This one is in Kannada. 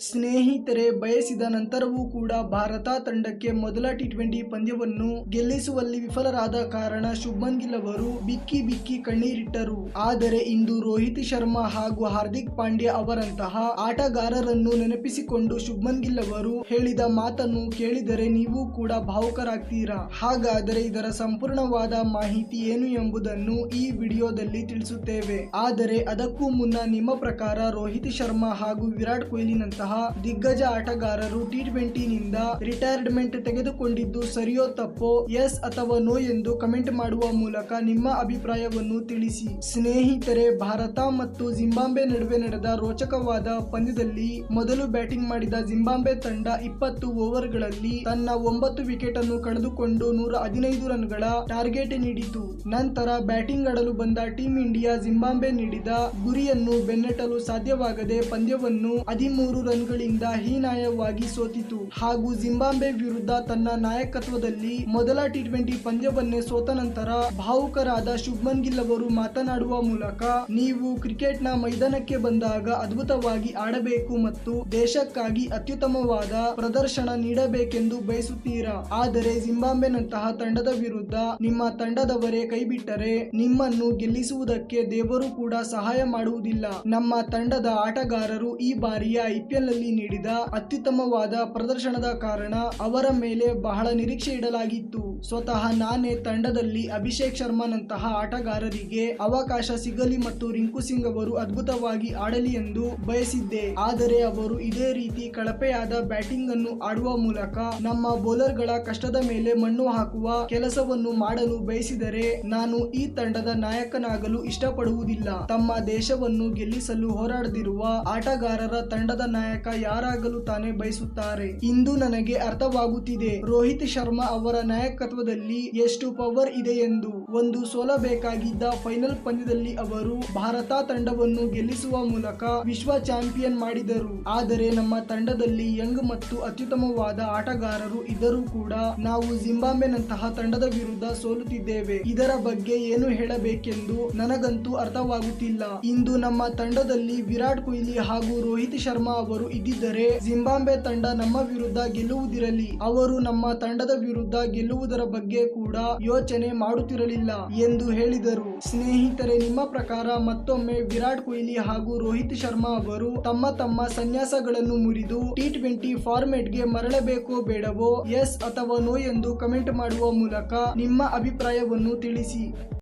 ಸ್ನೇಹಿತರೆ, ಬಯಸಿದ ನಂತರವೂ ಕೂಡ ಭಾರತ ತಂಡಕ್ಕೆ ಮೊದಲ ಟಿ ಟ್ವೆಂಟಿ ಪಂದ್ಯವನ್ನು ಗೆಲ್ಲಿಸುವಲ್ಲಿ ವಿಫಲರಾದ ಕಾರಣ ಶುಭ್ಮನ್ ಗಿಲ್ ಅವರು ಬಿಕ್ಕಿ ಬಿಕ್ಕಿ ಕಣ್ಣೀರಿಟ್ಟರು. ಆದರೆ ಇಂದು ರೋಹಿತ್ ಶರ್ಮಾ ಹಾಗೂ ಹಾರ್ದಿಕ್ ಪಾಂಡ್ಯ ಅವರಂತಹ ಆಟಗಾರರನ್ನು ನೆನಪಿಸಿಕೊಂಡು ಶುಭ್ಮನ್ ಗಿಲ್ ಅವರು ಹೇಳಿದ ಮಾತನ್ನು ಕೇಳಿದರೆ ನೀವು ಕೂಡ ಭಾವುಕರಾಗ್ತೀರಾ? ಹಾಗಾದರೆ ಇದರ ಸಂಪೂರ್ಣವಾದ ಮಾಹಿತಿ ಏನು ಎಂಬುದನ್ನು ಈ ವಿಡಿಯೋದಲ್ಲಿ ತಿಳಿಸುತ್ತೇವೆ. ಆದರೆ ಅದಕ್ಕೂ ಮುನ್ನ ನಿಮ್ಮ ಪ್ರಕಾರ ರೋಹಿತ್ ಶರ್ಮಾ ಹಾಗೂ ವಿರಾಟ್ ಕೊಹ್ಲಿನಂತಹ ದಿಗ್ಗಜ ಆಟಗಾರರು ಟಿ ಟ್ವೆಂಟಿನಿಂದ ರಿಟೈರ್ಮೆಂಟ್ ತೆಗೆದುಕೊಂಡಿದ್ದು ಸರಿಯೋ ತಪ್ಪೋ ಎಸ್ ಅಥವಾ ನೋ ಎಂದು ಕಮೆಂಟ್ ಮಾಡುವ ಮೂಲಕ ನಿಮ್ಮ ಅಭಿಪ್ರಾಯವನ್ನು ತಿಳಿಸಿ. ಸ್ನೇಹಿತರೆ, ಭಾರತ ಮತ್ತು ಜಿಂಬಾಂಬೆ ನಡುವೆ ನಡೆದ ರೋಚಕವಾದ ಪಂದ್ಯದಲ್ಲಿ ಮೊದಲು ಬ್ಯಾಟಿಂಗ್ ಮಾಡಿದ ಜಿಂಬಾಂಬೆ ತಂಡ ಇಪ್ಪತ್ತು ಓವರ್ಗಳಲ್ಲಿ ತನ್ನ ಒಂಬತ್ತು ವಿಕೆಟ್ ಅನ್ನು ಕಳೆದುಕೊಂಡು ನೂರ ಹದಿನೈದು ರನ್ಗಳ ಟಾರ್ಗೆಟ್ ನೀಡಿತು. ನಂತರ ಬ್ಯಾಟಿಂಗ್ ಆಡಲು ಬಂದ ಟೀಂ ಇಂಡಿಯಾ ಜಿಂಬಾಂಬೆ ನೀಡಿದ ಗುರಿಯನ್ನು ಬೆನ್ನಟ್ಟಲು ಸಾಧ್ಯವಾಗದೆ ಪಂದ್ಯವನ್ನು ಹದಿಮೂರು ರನ್ಗಳಿಂದ ಹೀನಾಯವಾಗಿ ಸೋತಿತು. ಹಾಗೂ ಜಿಂಬಾಬ್ವೆ ವಿರುದ್ಧ ತನ್ನ ನಾಯಕತ್ವದಲ್ಲಿ ಮೊದಲ ಟಿ ಟ್ವೆಂಟಿ ಪಂದ್ಯವನ್ನೇ ಸೋತ ನಂತರ ಭಾವುಕರಾದ ಶುಭ್ಮನ್ ಗಿಲ್ ಅವರು ಮಾತನಾಡುವ ಮೂಲಕ ನೀವು ಕ್ರಿಕೆಟ್ನ ಮೈದಾನಕ್ಕೆ ಬಂದಾಗ ಅದ್ಭುತವಾಗಿ ಆಡಬೇಕು ಮತ್ತು ದೇಶಕ್ಕಾಗಿ ಅತ್ಯುತ್ತಮವಾದ ಪ್ರದರ್ಶನ ನೀಡಬೇಕೆಂದು ಬಯಸುತ್ತೀರಾ? ಆದರೆ ಜಿಂಬಾಬ್ವೆನಂತಹ ತಂಡದ ವಿರುದ್ಧ ನಿಮ್ಮ ತಂಡದವರೇ ಕೈಬಿಟ್ಟರೆ ನಿಮ್ಮನ್ನು ಗೆಲ್ಲಿಸುವುದಕ್ಕೆ ದೇವರು ಕೂಡ ಸಹಾಯ ಮಾಡುವುದಿಲ್ಲ. ನಮ್ಮ ತಂಡದ ಆಟಗಾರರು ಈ ಬಾರಿಯ ಐಪಿಎಲ್ ನಲ್ಲಿ ನೀಡಿದ ಅತ್ಯುತ್ತಮವಾದ ಪ್ರದರ್ಶನದ ಕಾರಣ ಅವರ ಮೇಲೆ ಬಹಳ ನಿರೀಕ್ಷೆ ಇಡಲಾಗಿತ್ತು. ಸ್ವತಃ ನಾನೇ ತಂಡದಲ್ಲಿ ಅಭಿಷೇಕ್ ಶರ್ಮಾನಂತಹ ಆಟಗಾರರಿಗೆ ಅವಕಾಶ ಸಿಗಲಿ ಮತ್ತು ರಿಂಕು ಸಿಂಗ್ ಅವರು ಅದ್ಭುತವಾಗಿ ಆಡಲಿ ಎಂದು ಬಯಸಿದ್ದೆ. ಆದರೆ ಅವರು ಇದೇ ರೀತಿ ಕಳಪೆಯಾದ ಬ್ಯಾಟಿಂಗ್ ಅನ್ನು ಆಡುವ ಮೂಲಕ ನಮ್ಮ ಬೌಲರ್ಗಳ ಕಷ್ಟದ ಮೇಲೆ ಮಣ್ಣು ಹಾಕುವ ಕೆಲಸವನ್ನು ಮಾಡಲು ಬಯಸಿದರೆ ನಾನು ಈ ತಂಡದ ನಾಯಕನಾಗಲು ಇಷ್ಟಪಡುವುದಿಲ್ಲ. ತಮ್ಮ ದೇಶವನ್ನು ಗೆಲ್ಲಿಸಲು ಹೋರಾಡದಿರುವ ಆಟಗಾರರ ತಂಡದ ನಾಯಕ ಯಾರಾಗಲು ತಾನೇ ಬಯಸುತ್ತಾರೆ. ಇಂದು ನನಗೆ ಅರ್ಥವಾಗುತ್ತಿದೆ. ರೋಹಿತ್ ಶರ್ಮಾ ಅವರ ನಾಯಕತ್ವದಲ್ಲಿ ಎಷ್ಟು ಪವರ್ ಇದೆ ಎಂದು ಒಂದು ಸೋಲಬೇಕಾಗಿದ್ದ ಫೈನಲ್ ಪಂದ್ಯದಲ್ಲಿ ಅವರು ಭಾರತ ತಂಡವನ್ನು ಗೆಲ್ಲಿಸುವ ಮೂಲಕ ವಿಶ್ವ ಚಾಂಪಿಯನ್ ಮಾಡಿದರು. ಆದರೆ ನಮ್ಮ ತಂಡದಲ್ಲಿ ಯಂಗ್ ಮತ್ತು ಅತ್ಯುತ್ತಮವಾದ ಆಟಗಾರರು ಇದ್ದರೂ ಕೂಡ ನಾವು ಜಿಂಬಾಬ್ವೆನಂತಹ ತಂಡದ ವಿರುದ್ಧ ಸೋಲುತ್ತಿದ್ದೇವೆ. ಇದರ ಬಗ್ಗೆ ಏನು ಹೇಳಬೇಕೆಂದು ನನಗಂತೂ ಅರ್ಥವಾಗುತ್ತಿಲ್ಲ. ಇಂದು ನಮ್ಮ ತಂಡದಲ್ಲಿ ವಿರಾಟ್ ಕೊಹ್ಲಿ ಹಾಗೂ ರೋಹಿತ್ ಶರ್ಮಾ ಅವರು ಇದ್ದಿದ್ದರೆ ಜಿಂಬಾಬ್ವೆ ತಂಡ ನಮ್ಮ ವಿರುದ್ಧ ಗೆಲ್ಲುವುದಿರಲಿ. ಅವರು ನಮ್ಮ ತಂಡದ ವಿರುದ್ಧ ಗೆಲ್ಲುವುದರ ಬಗ್ಗೆ ಕೂಡ ಯೋಚನೆ ಮಾಡುತ್ತಿರಲಿಲ್ಲ ಎಂದು ಹೇಳಿದರು. ಸ್ನೇಹಿತರೆ, ನಿಮ್ಮ ಪ್ರಕಾರ ಮತ್ತೊಮ್ಮೆ ವಿರಾಟ್ ಕೊಹ್ಲಿ ಹಾಗೂ ರೋಹಿತ್ ಶರ್ಮಾ ಅವರು ತಮ್ಮ ತಮ್ಮ ಸನ್ಯಾಸಗಳನ್ನು ಮುರಿದು ಟಿ ಟ್ವೆಂಟಿ ಫಾರ್ಮೆಟ್ಗೆ ಮರಳಬೇಕೋ ಬೇಡವೋ, ಎಸ್ ಅಥವಾ ನೋ ಎಂದು ಕಮೆಂಟ್ ಮಾಡುವ ಮೂಲಕ ನಿಮ್ಮ ಅಭಿಪ್ರಾಯವನ್ನು ತಿಳಿಸಿ.